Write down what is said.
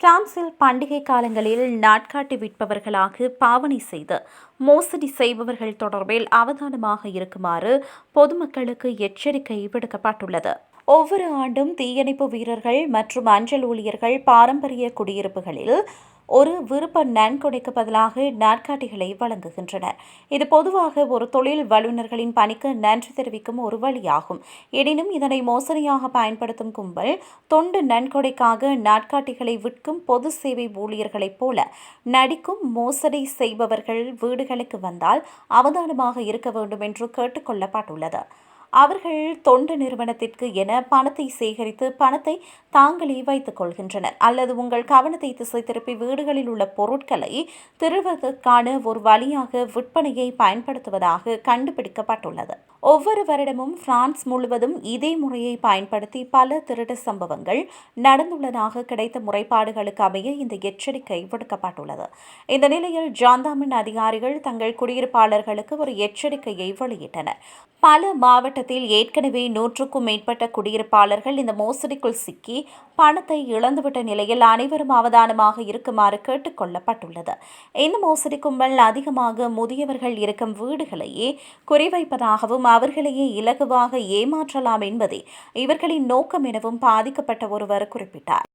பிரான்சில் பண்டிகை காலங்களில் நாட்காட்டி விற்பவர்களாக பாவனை செய்து மோசடி செய்பவர்கள் தொடர்பில் அவதானமாக இருக்குமாறு பொதுமக்களுக்கு எச்சரிக்கை விடுக்கப்பட்டுள்ளது. ஒவ்வொரு ஆண்டும் தீயணைப்பு வீரர்கள் மற்றும் அஞ்சல் ஊழியர்கள் பாரம்பரிய குடியிருப்புகளில் ஒரு விருப்ப நன்கொடைக்கு பதிலாக நாட்காட்டிகளை வழங்குகின்றனர். இது பொதுவாக ஒரு தொழில் வல்லுநர்களின் பணிக்கு நன்றி தெரிவிக்கும் ஒரு வழியாகும். எனினும் இதனை மோசடியாக பயன்படுத்தும் கும்பல் தொண்டு நன்கொடைக்காக நாட்காட்டிகளை விற்கும் பொது சேவை ஊழியர்களைப் போல நடிக்கும் மோசடி செய்பவர்கள் வீடுகளுக்கு வந்தால் அவதானமாக இருக்க வேண்டும் என்று கேட்டுக்கொள்ளப்பட்டுள்ளது அவர்கள் தொண்டு நிறுவனத்திற்கு என பணத்தை சேகரித்து பணத்தை தாங்களே வைத்துக் கொள்கின்றனர். அல்லது உங்கள் கவனத்தை திசை திருப்பி வீடுகளில் உள்ள பொருட்களை திருவதற்கான ஒரு வழியாக விற்பனையை பயன்படுத்துவதாக கண்டுபிடிக்கப்பட்டுள்ளது. ஒவ்வொரு வருடமும் பிரான்ஸ் முழுவதும் இதே முறையை பயன்படுத்தி பல திருட்டு சம்பவங்கள் நடந்துள்ளதாக கிடைத்த முறைப்பாடுகளுக்கு அமைய இந்த எச்சரிக்கை விடுக்கப்பட்டுள்ளது. இந்த நிலையில் ஜாந்தாமின் அதிகாரிகள் தங்கள் குடியிருப்பாளர்களுக்கு ஒரு எச்சரிக்கையை வெளியிட்டனர். பல மாவட்டத்தில் ஏற்கனவே நூற்றுக்கும் மேற்பட்ட குடியிருப்பாளர்கள் இந்த மோசடிக்குள் சிக்கி பணத்தை இழந்துவிட்ட நிலையில் அனைவரும் அவதானமாக இருக்குமாறு கேட்டுக் கொள்ளப்பட்டுள்ளது. இந்த மோசடி கும்பல் அதிகமாக முதியவர்கள் இருக்கும் வீடுகளையே குறிவைப்பதாகவும் அவர்களையே இலகுவாக ஏமாற்றலாம் என்பதே இவர்களின் நோக்கம் எனவும் பாதிக்கப்பட்ட ஒருவர் குறிப்பிட்டார்.